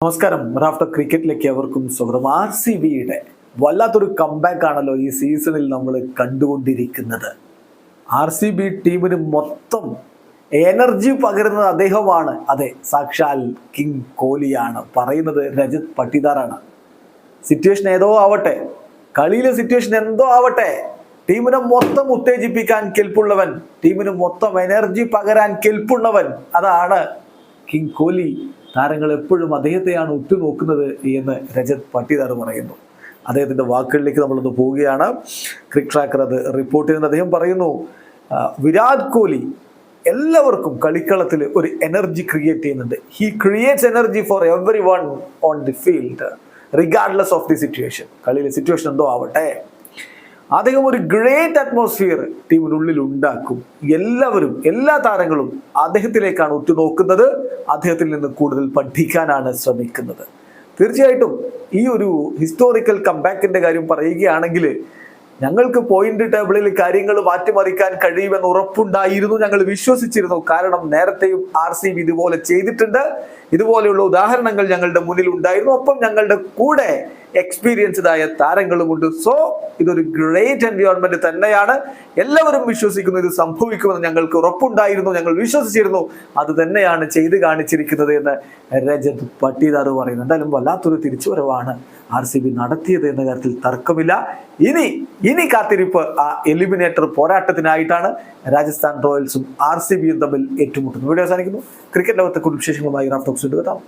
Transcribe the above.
നമസ്കാരം. റാഫ്റ്റർ ക്രിക്കറ്റിലേക്ക് അവർക്കും സ്വാഗതം. ആർ സി ബിയുടെ വല്ലാത്തൊരു കംബാക്ക് ആണല്ലോ ഈ സീസണിൽ നമ്മൾ കണ്ടുകൊണ്ടിരിക്കുന്നത്. ആർ സി ബി ടീമിന് മൊത്തം എനർജി പകരുന്നത് അദ്ദേഹമാണ്. അതെ സാക്ഷാൽ കിങ് കോഹ്ലിയാണ് പറയുന്നത് രജത് പട്ടിദാറാണ്. സിറ്റുവേഷൻ ഏതോ ആവട്ടെ കളിയിലെ സിറ്റുവേഷൻ എന്തോ ആവട്ടെ ടീമിനെ മൊത്തം ഉത്തേജിപ്പിക്കാൻ കെൽപ്പുള്ളവൻ ടീമിന് മൊത്തം എനർജി പകരാൻ കെൽപ്പുള്ളവൻ അതാണ് കിങ് കോഹ്ലി താരങ്ങൾ എപ്പോഴും അദ്ദേഹത്തെയാണ് ഉറ്റുനോക്കുന്നത് എന്ന് രജത് പട്ടിദാർ പറയുന്നു. അദ്ദേഹത്തിന്റെ വാക്കുകളിലേക്ക് നമ്മളൊന്ന് പോവുകയാണ്. ക്രിക് ട്രാക്കർ അത് റിപ്പോർട്ട് ചെയ്യുന്ന അദ്ദേഹം പറയുന്നു വിരാട് കോഹ്ലി എല്ലാവർക്കും കളിക്കളത്തിൽ ഒരു എനർജി ക്രിയേറ്റ് ചെയ്യുന്നുണ്ട്. He creates energy for everyone on the field regardless of the situation കളിയിലെ സിറ്റുവേഷൻ എന്തോ ആവട്ടെ. അദ്ദേഹം ഒരു ഗ്രേറ്റ് അറ്റ്മോസ്ഫിയർ ടീമിനുള്ളിൽ ഉണ്ടാക്കും. എല്ലാവരും എല്ലാ താരങ്ങളും അദ്ദേഹത്തിലേക്കാണ് ഉറ്റുനോക്കുന്നത്. അദ്ദേഹത്തിൽ നിന്ന് കൂടുതൽ പഠിക്കാനാണ് ശ്രമിക്കുന്നത്. തീർച്ചയായിട്ടും ഈ ഒരു ഹിസ്റ്റോറിക്കൽ കംബാക്കിന്റെ കാര്യം പറയുകയാണെങ്കിൽ ഞങ്ങൾക്ക് പോയിന്റ് ടേബിളിൽ കാര്യങ്ങൾ മാറ്റിമറിക്കാൻ കഴിയുമെന്ന് ഉറപ്പുണ്ടായിരുന്നു. ഞങ്ങൾ വിശ്വസിച്ചിരുന്നു. കാരണം നേരത്തെയും ആർ സി ബി ഇതുപോലെ ചെയ്തിട്ടുണ്ട്. ഇതുപോലെയുള്ള ഉദാഹരണങ്ങൾ ഞങ്ങളുടെ മുന്നിൽ ഉണ്ടായിരുന്നു. ഒപ്പം ഞങ്ങളുടെ കൂടെ എക്സ്പീരിയൻസ്ഡ് ആയ താരങ്ങളുമുണ്ട് സോ ഇതൊരു ഗ്രേറ്റ് എൻവയോൺമെന്റ് തന്നെയാണ്. എല്ലാവരും വിശ്വസിക്കുന്നു ഇത് സംഭവിക്കുമെന്ന് ഞങ്ങൾക്ക് ഉറപ്പുണ്ടായിരുന്നു ഞങ്ങൾ വിശ്വസിച്ചിരുന്നു. അത് തന്നെയാണ് ചെയ്ത് കാണിച്ചിരിക്കുന്നത് എന്ന് രജത് പട്ടീദാർ പറയുന്നു. എന്തായാലും വല്ലാത്തൊരു തിരിച്ചുവരവാണ് ആർ സി ബി നടത്തിയത് എന്ന കാര്യത്തിൽ തർക്കമില്ല. ഇനി ഇനി കാത്തിരിപ്പ് ആ എലിമിനേറ്റർ പോരാട്ടത്തിനായിട്ടാണ് രാജസ്ഥാൻ റോയൽസും ആർ സി ബിയും തമ്മിൽ ഏറ്റുമുട്ടുന്നത്. വീഡിയോ അവസാനിക്കുന്നു. ക്രിക്കറ്റ് ലോകത്തെ കുറിച്ച് വിശേഷങ്ങളുമായി റാഫ്റ്റോക്സ് എത്താം